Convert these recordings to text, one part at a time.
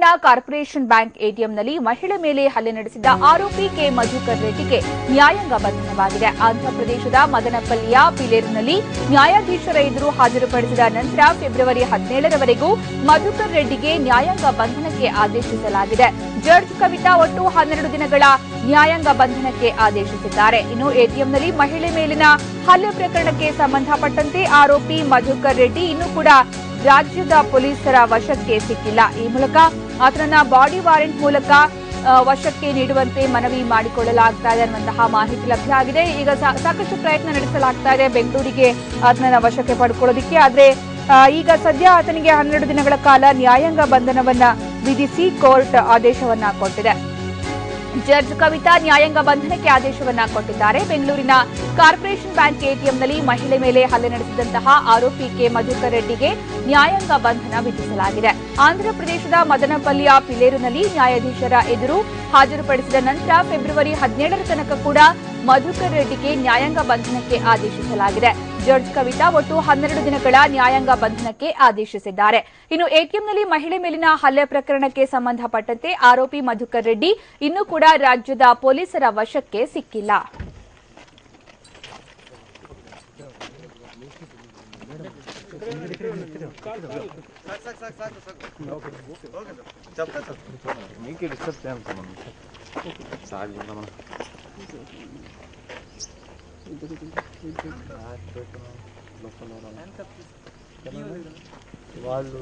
ಬೆಂಗಳೂರಿನ corporation bank ಎಟಿಎಂನಲ್ಲಿ ಮಹಿಳೆ ಮೇಲೆ ಹಲ್ಲೆ ನಡೆಸಿದ ಆರೋಪಿ ಕೆ. ಮಧುಕರ್ ರೆಡ್ಡಿಗೆ ನ್ಯಾಯಾಂಗ ಬಂಧನವಾಗಿದೆ. ಆಂಧ್ರಪ್ರದೇಶದ ಮದನಪಲ್ಲಿಯ ಪಿಲೇರ್ನಲ್ಲಿ ನ್ಯಾಯಾಧೀಶರ ಎದುರು ಹಾಜರುಪಡಿಸಿದ ನಂತರ ಫೆಬ್ರವರಿ ಹದಿನೇಳರವರೆಗೂ ಮಧುಕರ್ ರೆಡ್ಡಿಗೆ ನ್ಯಾಯಾಂಗ ಬಂಧನಕ್ಕೆ ಆದೇಶಿಸಲಾಗಿದೆ. ಜಡ್ಜ್ ಕವಿತಾ ಒಟ್ಟು ಹನ್ನೆರಡು ದಿನಗಳ ನ್ಯಾಯಾಂಗ ಬಂಧನಕ್ಕೆ ಆದೇಶಿಸಿದ್ದಾರೆ. ಇನ್ನು ಎಟಿಎಂನಲ್ಲಿ ಮಹಿಳೆ ಮೇಲಿನ ಹಲ್ಲೆ ಪ್ರಕರಣಕ್ಕೆ ಸಂಬಂಧಪಟ್ಟಂತೆ ಆರೋಪಿ ಮಧುಕರ್ ರೆಡ್ಡಿ ಇನ್ನೂ ಕೂಡ ರಾಜ್ಯದ ಪೊಲೀಸರ ವಶಕ್ಕೆ ಸಿಕ್ಕಿಲ್ಲ. ಈ ಮೂಲಕ ಆತನನ್ನ ಬಾಡಿ ವಾರೆಂಟ್ ಮೂಲಕ ವಶಕ್ಕೆ ನೀಡುವಂತೆ ಮನವಿ ಮಾಡಿಕೊಳ್ಳಲಾಗ್ತಾ ಇದೆ ಅನ್ನುವಂತಹ ಮಾಹಿತಿ ಲಭ್ಯ ಆಗಿದೆ. ಈಗ ಸಾಕಷ್ಟು ಪ್ರಯತ್ನ ನಡೆಸಲಾಗ್ತಾ ಇದೆ. ಬೆಂಗಳೂರಿಗೆ ಆತನನ್ನ ವಶಕ್ಕೆ ಪಡ್ಕೊಳ್ಳೋದಿಕ್ಕೆ. ಆದರೆ ಈಗ ಸದ್ಯ ಆತನಿಗೆ ಹನ್ನೆರಡು ದಿನಗಳ ಕಾಲ ನ್ಯಾಯಾಂಗ ಬಂಧನವನ್ನ ವಿಧಿಸಿ ಕೋರ್ಟ್ ಆದೇಶವನ್ನ ಕೊಟ್ಟಿದೆ. ಜಡ್ಜ್ ಕವಿತಾ ನ್ಯಾಯಾಂಗ ಬಂಧನಕ್ಕೆ ಆದೇಶವನ್ನ ಕೊಟ್ಟಿದ್ದಾರೆ. ಬೆಂಗಳೂರಿನ ಕಾರ್ಪೊರೇಷನ್ ಬ್ಯಾಂಕ್ ಎಟಿಎಂನಲ್ಲಿ ಮಹಿಳೆ ಮೇಲೆ ಹಲ್ಲೆ ನಡೆಸಿದಂತಹ ಆರೋಪಿ ಕೆ. ಮಧುಕರ್ ರೆಡ್ಡಿಗೆ ನ್ಯಾಯಾಂಗ ಬಂಧನ ವಿಧಿಸಲಾಗಿದೆ. ಆಂಧ್ರಪ್ರದೇಶದ ಮದನಪಲ್ಲಿಯ ಪಿಲೇರುನಲ್ಲಿ ನ್ಯಾಯಾಧೀಶರ ಎದುರು ಹಾಜರುಪಡಿಸಿದ ನಂತರ ಫೆಬ್ರವರಿ ಹದಿನೇಳರ ತನಕ ಕೂಡ ಮಧುಕರ್ ರೆಡ್ಡಿಗೆ ನ್ಯಾಯಾಂಗ ಬಂಧನಕ್ಕೆ ಆದೇಶಿಸಲಾಗಿದೆ. ಜಡ್ಜ್ ಕವಿತಾ ಒಟ್ಟು ಹನ್ನೆರಡು ದಿನಗಳ ನ್ಯಾಯಾಂಗ ಬಂಧನಕ್ಕೆ ಆದೇಶಿಸಿದ್ದಾರೆ. ಇನ್ನು ಎಟಿಎಂನಲ್ಲಿ ಮಹಿಳೆ ಮೇಲಿನ ಹಲ್ಲೆ ಪ್ರಕರಣಕ್ಕೆ ಸಂಬಂಧಪಟ್ಟಂತೆ ಆರೋಪಿ ಮಧುಕರ್ ರೆಡ್ಡಿ ಇನ್ನೂ ಕೂಡ ರಾಜ್ಯದ ಪೊಲೀಸರ ವಶಕ್ಕೆ ಸಿಕ್ಕಿಲ್ಲ. వాళ్ళు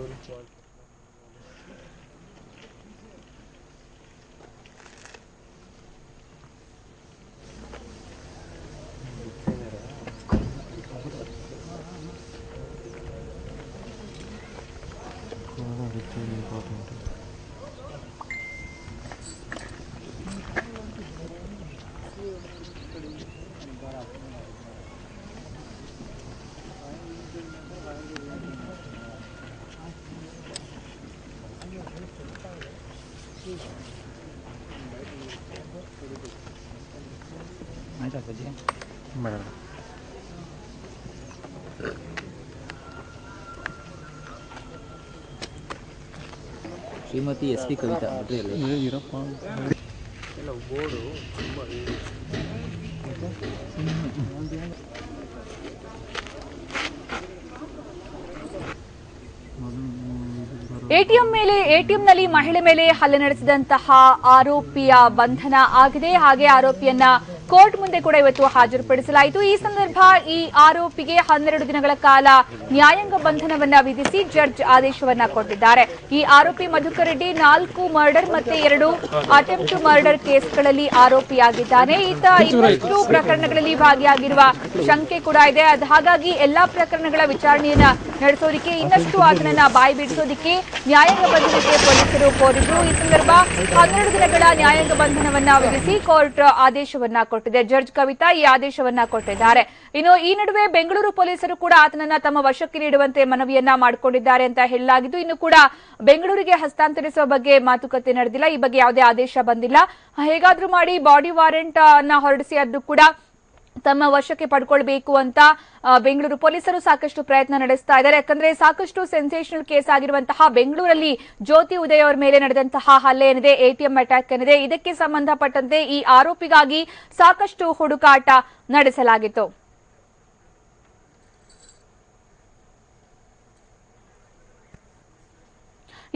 ಆಯ್ತಾ ಶ್ರೀಮತಿ ಎಸ್ ಪಿ ಕವಿತಾ ಇರಪ್ಪ ಬೋರ್ಡು ತುಂಬ ಎಟಿಎಂ ಮೇಲೆ, ಎಟಿಎಂನಲ್ಲಿ ಮಹಿಳೆ ಮೇಲೆ ಹಲ್ಲೆ ನಡೆಸಿದಂತಹ ಆರೋಪಿಯ ಬಂಧನ ಆಗಿದೆ. ಹಾಗೆ ಆರೋಪಿಯನ್ನ ಕೋರ್ಟ್ ಮುಂದೆ ಕೂಡ ಇವತ್ತು ಹಾಜರುಪಡಿಸಲಾಯಿತು. ಈ ಸಂದರ್ಭ ಈ ಆರೋಪಿಗೆ ಹನ್ನೆರಡು ದಿನಗಳ ಕಾಲ ನ್ಯಾಯಾಂಗ ಬಂಧನವನ್ನ ವಿಧಿಸಿ ಜಡ್ಜ್ ಆದೇಶವನ್ನ ಕೊಟ್ಟಿದ್ದಾರೆ. ಈ ಆರೋಪಿ ಮಧುಕರ್ ರೆಡ್ಡಿ ನಾಲ್ಕು ಮರ್ಡರ್ ಮತ್ತೆ ಎರಡು ಅಟೆಂಪ್ಟ್ ಮರ್ಡರ್ ಕೇಸ್ಗಳಲ್ಲಿ ಆರೋಪಿಯಾಗಿದ್ದಾನೆ. ಈತ ಇನ್ನಷ್ಟು ಪ್ರಕರಣಗಳಲ್ಲಿ ಭಾಗಿಯಾಗಿರುವ ಶಂಕೆ ಕೂಡ ಇದೆ. ಅದ್ ಹಾಗಾಗಿ ಎಲ್ಲಾ ಪ್ರಕರಣಗಳ ವಿಚಾರಣೆಯನ್ನ ನಡೆಸೋದಕ್ಕೆ ಇನ್ನಷ್ಟು ಆತನನ್ನ ಬಾಯಿ ಬಿಡಿಸೋದಿಕ್ಕೆ ನ್ಯಾಯಾಂಗ ಬಂಧನಕ್ಕೆ ಪೊಲೀಸರು ಕೋರಿದ್ರು. ಈ ಸಂದರ್ಭ ಹನ್ನೆರಡು ದಿನಗಳ ನ್ಯಾಯಾಂಗ ಬಂಧನವನ್ನ ವಿಧಿಸಿ ಕೋರ್ಟ್ ಆದೇಶವನ್ನ ಕೊಟ್ಟಿದೆ. ಜಡ್ಜ್ ಕವಿತಾ ಈ ಆದೇಶವನ್ನ ಕೊಟ್ಟಿದ್ದಾರೆ. ಇನ್ನು ಈ ನಡುವೆ ಬೆಂಗಳೂರು ಪೊಲೀಸರು ಕೂಡ ಆತನನ್ನ ತಮ್ಮ ವಶಕ್ಕೆ ನೀಡುವಂತೆ ಮನವಿಯನ್ನ ಮಾಡಿಕೊಂಡಿದ್ದಾರೆ ಅಂತ ಹೇಳಲಾಗಿದ್ದು, ಇನ್ನು ಕೂಡ ಬೆಂಗಳೂರಿಗೆ ಹಸ್ತಾಂತರಿಸುವ ಬಗ್ಗೆ ಮಾತುಕತೆ ನಡೆದಿಲ್ಲ. ಈ ಬಗ್ಗೆ ಯಾವುದೇ ಆದೇಶ ಬಂದಿಲ್ಲ. ಹೇಗಾದ್ರೂ ಮಾಡಿ ಬಾಡಿ ವಾರೆಂಟ್ ಅನ್ನ ಹೊರಡಿಸಿ, ಅದು ಕೂಡ ತಮ್ಮ ವಶಕ್ಕೆ ಪಡ್ಕೊಳ್ಬೇಕು ಅಂತ ಬೆಂಗಳೂರು ಪೊಲೀಸರು ಸಾಕಷ್ಟು ಪ್ರಯತ್ನ ನಡೆಸ್ತಾ ಇದ್ದಾರೆ. ಯಾಕಂದ್ರೆ ಸಾಕಷ್ಟು ಸೆನ್ಸೇಷನಲ್ ಕೇಸ್ ಆಗಿರುವಂತಹ ಬೆಂಗಳೂರಲ್ಲಿ ಜ್ಯೋತಿ ಉದಯ್ ಅವರ ಮೇಲೆ ನಡೆದಂತಹ ಹಲ್ಲೆ ಏನಿದೆ ಎಟಿಎಂ ಅಟ್ಯಾಕ್ ಏನಿದೆ, ಇದಕ್ಕೆ ಸಂಬಂಧಪಟ್ಟಂತೆ ಈ ಆರೋಪಿಗಾಗಿ ಸಾಕಷ್ಟು ಹುಡುಕಾಟ ನಡೆಸಲಾಗಿತ್ತು.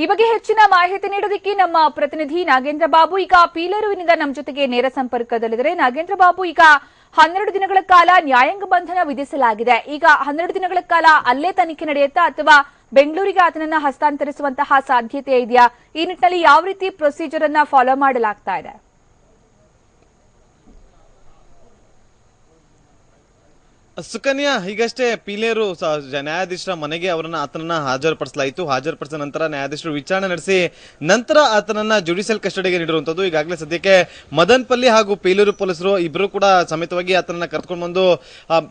ಈ ಬಗ್ಗೆ ಹೆಚ್ಚಿನ ಮಾಹಿತಿ ನೀಡೋದಕ್ಕೆ ನಮ್ಮ ಪ್ರತಿನಿಧಿ ನಾಗೇಂದ್ರ ಬಾಬು. ಈಗ ಪೀಲರುವಿನಿಂದ ನಮ್ಮ ಜೊತೆಗೆ ನೇರ ಸಂಪರ್ಕದಲ್ಲಿದ್ದಾರೆ. ನಾಗೇಂದ್ರ ಬಾಬು, ಈಗ ಹನ್ನೆರಡು ದಿನಗಳ ಕಾಲ ನ್ಯಾಯಾಂಗ ಬಂಧನ ವಿಧಿಸಲಾಗಿದೆ. ಈಗ ಹನ್ನೆರಡು ದಿನಗಳ ಕಾಲ ಅಲ್ಲೇ ತನಿಖೆ ನಡೆಯುತ್ತಾ ಅಥವಾ ಬೆಂಗಳೂರಿಗೆ ಆತನನ್ನ ಹಸ್ತಾಂತರಿಸುವಂತಹ ಸಾಧ್ಯತೆ ಇದೆಯಾ? ಈ ನಿಟ್ಟಿನಲ್ಲಿ ಯಾವ ರೀತಿ ಪ್ರೊಸೀಜರ್ ಅನ್ನ ಫಾಲೋ ಮಾಡಲಾಗ್ತಾ ಇದೆ? ಸುಕನ್ಯಾ ಈಗಷ್ಟೇ ಪೀಲೇರು ನ್ಯಾಯಾಧೀಶರ ಮನೆಗೆ ಅವರನ್ನ ಆತನನ್ನ ಹಾಜರುಪಡಿಸಲಾಯಿತು. ಹಾಜರುಪಡಿಸಿದ ನಂತರ ನ್ಯಾಯಾಧೀಶರು ವಿಚಾರಣೆ ನಡೆಸಿ ನಂತರ ಆತನನ್ನ ಜುಡಿಷಿಯಲ್ ಕಸ್ಟಡಿಗೆ ನೀಡಿರುವಂತದ್ದು ಈಗಾಗಲೇ ಸದ್ಯಕ್ಕೆ ಮದನ್ಪಲ್ಲಿ ಹಾಗೂ ಪೇಲೂರು ಪೊಲೀಸರು ಇಬ್ಬರು ಕೂಡ ಸಮೇತವಾಗಿ ಆತನನ್ನ ಕರ್ಕೊಂಡು ಬಂದು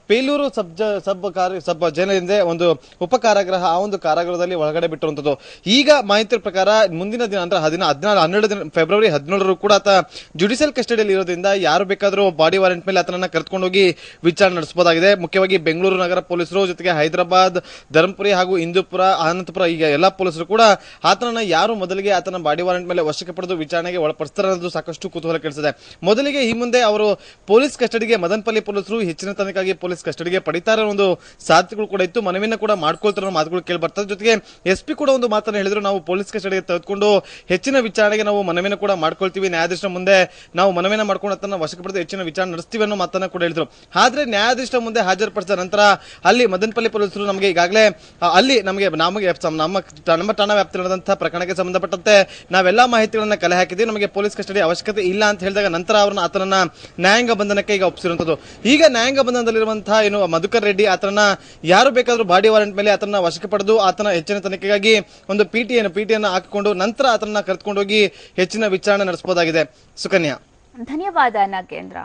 ಪೇಲೂರು ಸಬ್ ಸಬ್ ಕಾರ್ಯ, ಸಬ್ ಜೈಲಿಂದ ಒಂದು ಉಪ ಆ ಒಂದು ಕಾರಾಗೃಹದಲ್ಲಿ ಒಳಗಡೆ ಬಿಟ್ಟಿರುವಂತದ್ದು ಈಗ ಮಾಹಿತಿ ಪ್ರಕಾರ ಮುಂದಿನ ದಿನ ಅಂದ್ರೆ ಹದಿನ, ಹದಿನಾರು, ಹನ್ನೆರಡು ದಿನ, ಫೆಬ್ರವರಿ ಹದಿನೇಳರು ಕೂಡ ಆತ ಜುಡಿಷಿಯಲ್ ಕಸ್ಟಡಿಯಲ್ಲಿ ಇರೋದ್ರಿಂದ ಯಾರು ಬೇಕಾದರೂ ಬಾಡಿ ವಾರೆಂಟ್ ಮೇಲೆ ಆತನನ್ನ ಕರೆದುಕೊಂಡು ಹೋಗಿ ವಿಚಾರಣೆ ನಡೆಸಬಹುದಾಗಿದೆ. ಮುಖ್ಯವಾಗಿ ಬೆಂಗಳೂರು ನಗರ ಪೊಲೀಸರು ಜೊತೆಗೆ ಹೈದರಾಬಾದ್, ಧರ್ಮಪುರಿ ಹಾಗೂ ಹಿಂದೂಪುರ ಆನಂತಪುರ ಈಗ ಎಲ್ಲ ಪೊಲೀಸರು ಕೂಡ ಆತನನ್ನ ಯಾರು ಮೊದಲಿಗೆ ಆತನ ಬಾಡಿ ವಾರೆಂಟ್ ಮೇಲೆ ವಶಕ್ಕೆ ಪಡೆದು ವಿಚಾರಣೆಗೆ ಒಳಪಡಿಸ್ತಾರೆ ಅನ್ನೋದು ಸಾಕಷ್ಟು ಕುತೂಹಲ ಕೇಳಿಸಿದೆ ಮೊದಲಿಗೆ ಈ ಮುಂದೆ ಅವರು ಪೊಲೀಸ್ ಕಸ್ಟಡಿಗೆ, ಮದನಪಲ್ಲಿ ಪೊಲೀಸರು ಹೆಚ್ಚಿನ ತನಿಖೆಗಾಗಿ ಪೊಲೀಸ್ ಕಸ್ಟಡಿಗೆ ಪಡಿತಾರೆ ಒಂದು ಸಾಧ್ಯತೆಗಳು ಕೂಡ ಇತ್ತು. ಮನವಿನ ಕೂಡ ಮಾಡ್ಕೊಳ್ತಾರೆ ಮಾತುಗಳು ಕೇಳಿ ಬರ್ತದೆ ಜೊತೆಗೆ ಎಸ್ ಪಿ ಕೂಡ ಒಂದು ಮಾತನ್ನು ಹೇಳಿದ್ರು, ನಾವು ಪೊಲೀಸ್ ಕಸ್ಟಡಿಗೆ ತೆಗೆದುಕೊಂಡು ಹೆಚ್ಚಿನ ವಿಚಾರಣೆಗೆ ನಾವು ಮನವಿನ ಕೂಡ ಮಾಡ್ಕೊಳ್ತೀವಿ. ನ್ಯಾಯಾಧೀಶರ ಮುಂದೆ ನಾವು ಮನವಿನ ಮಾಡ್ಕೊಂಡು ಆತನ ವಶಕ್ಕೆ ಪಡೆದು ಹೆಚ್ಚಿನ ವಿಚಾರಣೆ ನಡೆಸ್ತೀವಿ ಅನ್ನೋ ಮಾತನ್ನ ಕೂಡ ಹೇಳಿದ್ರು. ಆದ್ರೆ ನ್ಯಾಯಾಧೀಶರ ಮುಂದೆ ಹಾಜರುಪಡಿಸಿದ ನಂತರ ಅಲ್ಲಿ ಮದನಪಲ್ಲಿ ಪೊಲೀಸರು ನಮಗೆ ಈಗಾಗಲೇ ಅಲ್ಲಿ ನಮಗೆ ನಮಗೆ ನಮ್ಮ ನಮ್ಮ ಠಾಣಾ ವ್ಯಾಪ್ತಿ ನಡೆದಂತಹ ಪ್ರಕರಣಕ್ಕೆ ಸಂಬಂಧಪಟ್ಟಂತೆ ನಾವೆಲ್ಲ ಮಾಹಿತಿಗಳನ್ನ ಕಲೆ ಹಾಕಿದ್ವಿ ನಮಗೆ ಪೊಲೀಸ್ ಕಸ್ಟಡಿ ಅವಶ್ಯಕತೆ ಇಲ್ಲ ಅಂತ ಹೇಳಿದಾಗ ನಂತರ ಅವರನ್ನು ಆತನನ್ನ ನ್ಯಾಯಾಂಗ ಬಂಧನಕ್ಕೆ ಈಗ ಒಪ್ಪಿಸಿರುವಂತದ್ದು. ಈಗ ನ್ಯಾಯಾಂಗ ಬಂಧನದಲ್ಲಿರುವಂತಹ ಏನು ಮಧುಕರ್ ರೆಡ್ಡಿ ಆತನ ಯಾರು ಬೇಕಾದರೂ ಬಾಡಿ ವಾರೆಂಟ್ ಮೇಲೆ ಆತನ ವಶಕ್ಕೆ ಪಡೆದು ಆತನ ಹೆಚ್ಚಿನ ತನಿಖೆಗಾಗಿ ಒಂದು ಪಿಟಿಯನ್ನು ಪಿಟಿಯನ್ನು ಹಾಕಿಕೊಂಡು ನಂತರ ಆತನ ಕರೆದುಕೊಂಡೋಗಿ ಹೆಚ್ಚಿನ ವಿಚಾರಣೆ ನಡೆಸಬಹುದಾಗಿದೆ. ಸುಕನ್ಯಾ. ಧನ್ಯವಾದ, ನಾಗೇಂದ್ರ.